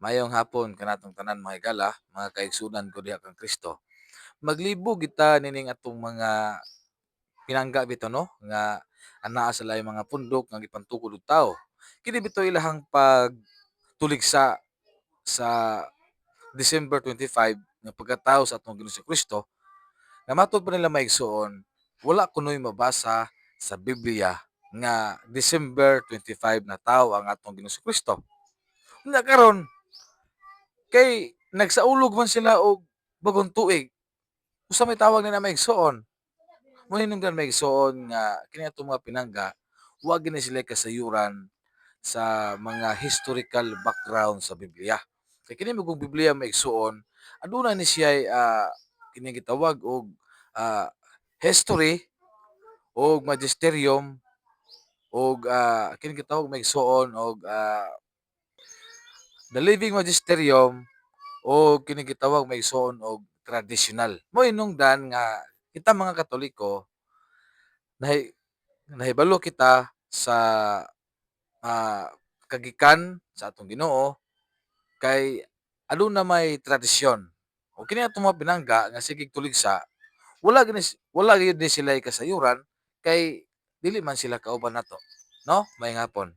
Mayong hapon kanatong tanan mga higala, mga kaigsunan ko diha kang Kristo. Maglibog kita nining atong mga pinangga bitaw no nga anaa sa laing mga pundok nga gipantukod og tawo. Kini bitaw ilahang pagtuligsa sa December 25 nga pagkatawo sa atong Ginoong Kristo nga matud pa nila maigsuon wala kunoy mabasa sa Biblia nga December 25 na tawo ang atong Ginoong Kristo. Unya karon kay nagsaulog man sila og bagong tuig. Usa may tawag nila maigsuon. Mo hinungdan maigsuon nga kini atong mga pinangga wa gini sila kasayuran sa mga historical background sa Biblia. Kay kini magong Biblia maigsuon aduna ni siya ah, kini gitawag og ah, history og magisterium og ah, kini gitawag maigsuon og ah, the living magisterium o kini gitawag maigsuon og tradisyonal. Mo hinungdan nga kita mga Katoliko nahi nahibalo kita sa ah, kagikan sa atong Ginoo kay aduna may tradisyon. O kini atong mga pinangga nga sige tuligsa wala gini wala gyud sila kasayuran kay dili man sila kauban nato. No? May hapon.